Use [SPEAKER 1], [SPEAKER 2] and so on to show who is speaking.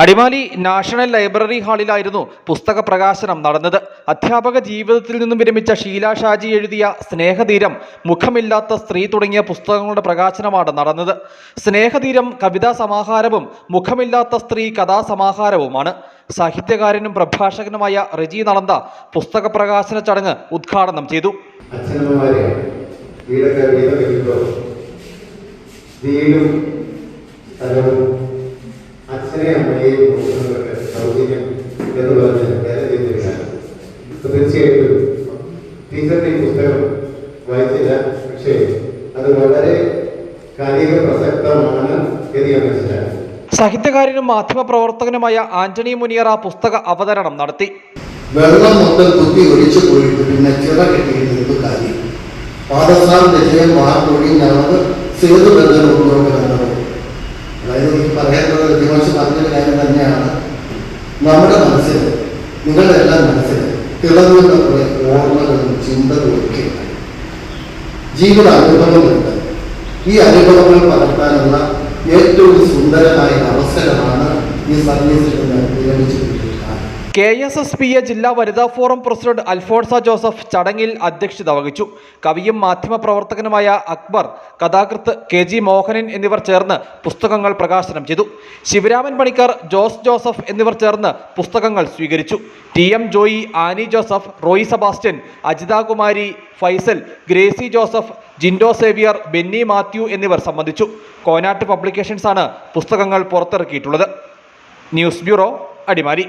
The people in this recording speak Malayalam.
[SPEAKER 1] അടിമാലി നാഷണൽ ലൈബ്രറി ഹാളിലായിരുന്നു പുസ്തക പ്രകാശനം നടന്നത്. അധ്യാപക ജീവിതത്തിൽ നിന്നും വിരമിച്ച ഷീല ഷാജി എഴുതിയ സ്നേഹതീരം മുഖമില്ലാത്ത സ്ത്രീ തുടങ്ങിയ പുസ്തകങ്ങളുടെ പ്രകാശനമാണ് നടന്നത്. സ്നേഹതീരം കവിതാ സമാഹാരവും മുഖമില്ലാത്ത സ്ത്രീ കഥാസമാഹാരവുമാണ് സാഹിത്യകാരനും പ്രഭാഷകനുമായ റെജി നളന്ത പുസ്തക പ്രകാശന ചടങ്ങ് ഉദ്ഘാടനം ചെയ്തു.
[SPEAKER 2] കഴിയുമ്പോൾ മാധ്യമ പ്രവർത്തകനുമായ എന്ന് പറഞ്ഞ് വേറെ വായിച്ചില്ല പക്ഷേ വളരെ
[SPEAKER 1] സാഹിത്യകാരനും ആന്റണി മുനിയറ പുസ്തക അവതരണം നടത്തി.
[SPEAKER 3] വെള്ളം മുതൽ കുത്തി ഒഴിച്ചു പോയിട്ട് പിന്നെ ചിറ കെട്ടിയിരുന്നത് കാര്യം വാർന്നൊഴിഞ്ഞാണ് സേതുബന്ധന ഉപയോഗമെന്നത് അതായത് എനിക്ക് പറയാനുള്ളത് പറഞ്ഞൊരു കാര്യം തന്നെയാണ്. നമ്മുടെ മനസ്സിൽ നിങ്ങളുടെ എല്ലാം മനസ്സിൽ തിളങ്ങുന്ന കുറെ ഓർമ്മകളും ചിന്തകളും ഒക്കെ ജീവിത അനുഭവങ്ങളുണ്ട്. ഈ അനുഭവങ്ങൾ പകർത്താനുള്ള ഏറ്റവും സുന്ദരമായ അവസരമാണ് ഈ സർവീസിൽ നിന്ന്
[SPEAKER 1] K S S P A ജില്ലാ വനിതാ ഫോറം പ്രസിഡന്റ് അൽഫോൺസ ജോസഫ് ചടങ്ങിൽ അധ്യക്ഷത വഹിച്ചു. കവിയും മാധ്യമപ്രവർത്തകനുമായ അക്ബർ കഥാകൃത്ത് കെ ജി മോഹനൻ എന്നിവർ ചേർന്ന് പുസ്തകങ്ങൾ പ്രകാശനം ചെയ്തു. ശിവരാമൻ പണിക്കർ ജോസ് ജോസഫ് എന്നിവർ ചേർന്ന് പുസ്തകങ്ങൾ സ്വീകരിച്ചു. T M Joy Annie Joseph Roy Sebastian Ajitha Kumari Faisal Gracy Joseph Jindo Xavier Benny Mathew എന്നിവർ സംബന്ധിച്ചു. കോനാട്ട് പബ്ലിക്കേഷൻസാണ് പുസ്തകങ്ങൾ പുറത്തിറക്കിയിട്ടുള്ളത്. News bureau Adimali.